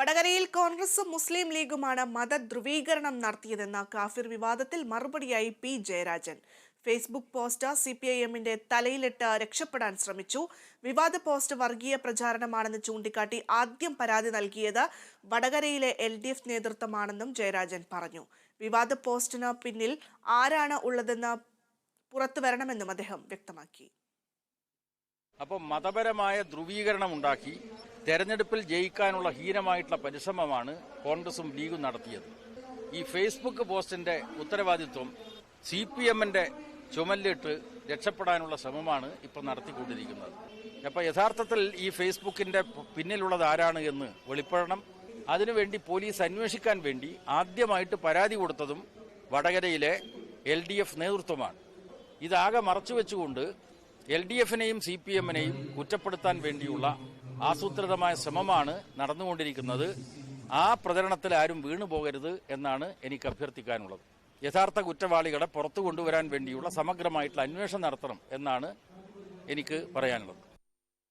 വടകരയിൽ കോൺഗ്രസും മുസ്ലിം ലീഗുമാണ് മതധ്രുവീകരണം നടത്തിയതെന്ന കാഫിർ വിവാദത്തിൽ മറുപടിയായി P Jayarajan. Facebook post C P I എമ്മിന്റെ തലയിലിട്ട് രക്ഷപ്പെടാൻ ശ്രമിച്ചു. വിവാദ പോസ്റ്റ് വർഗീയ പ്രചാരണമാണെന്ന് ചൂണ്ടിക്കാട്ടി ആദ്യം പരാതി നൽകിയത് വടകരയിലെ എൽ ഡി എഫ് നേതൃത്വമാണെന്നും ജയരാജൻ പറഞ്ഞു. വിവാദ പോസ്റ്റിന് പിന്നിൽ ആരാണ് ഉള്ളതെന്ന് പുറത്തു വരണമെന്നും അദ്ദേഹം വ്യക്തമാക്കി. അപ്പോൾ മതപരമായ ധ്രുവീകരണം ഉണ്ടാക്കി തെരഞ്ഞെടുപ്പിൽ ജയിക്കാനുള്ള ഹീനമായിട്ടുള്ള പരിശ്രമമാണ് കോൺഗ്രസും ലീഗും നടത്തിയത്. ഈ ഫേസ്ബുക്ക് പോസ്റ്റിന്റെ ഉത്തരവാദിത്വം സി പി എമ്മിന്റെ ചുമലിട്ട് രക്ഷപ്പെടാനുള്ള ശ്രമമാണ് ഇപ്പോൾ നടത്തിക്കൊണ്ടിരിക്കുന്നത്. അപ്പോൾ യഥാർത്ഥത്തിൽ ഈ ഫേസ്ബുക്കിന്റെ പിന്നിലുള്ളത് ആരാണ് എന്ന് വെളിപ്പെടണം. അതിനുവേണ്ടി പോലീസ് അന്വേഷിക്കാൻ വേണ്ടി ആദ്യമായിട്ട് പരാതി കൊടുത്തതും വടകരയിലെ എൽ ഡി എഫ് നേതൃത്വമാണ്. ഇതാകെ മറച്ചുവെച്ചുകൊണ്ട് എൽ ഡി എഫിനെയും സി പി എമ്മിനെയും കുറ്റപ്പെടുത്താൻ വേണ്ടിയുള്ള ആസൂത്രിതമായ ശ്രമമാണ് നടന്നുകൊണ്ടിരിക്കുന്നത്. ആ പ്രചരണത്തിൽ ആരും വീണു പോകരുത് എന്നാണ് എനിക്ക് അഭ്യർത്ഥിക്കാനുള്ളത്. യഥാർത്ഥ കുറ്റവാളികളെ പുറത്തു കൊണ്ടുവരാൻ വേണ്ടിയുള്ള സമഗ്രമായിട്ടുള്ള അന്വേഷണം നടത്തണം എന്നാണ് എനിക്ക് പറയാനുള്ളത്.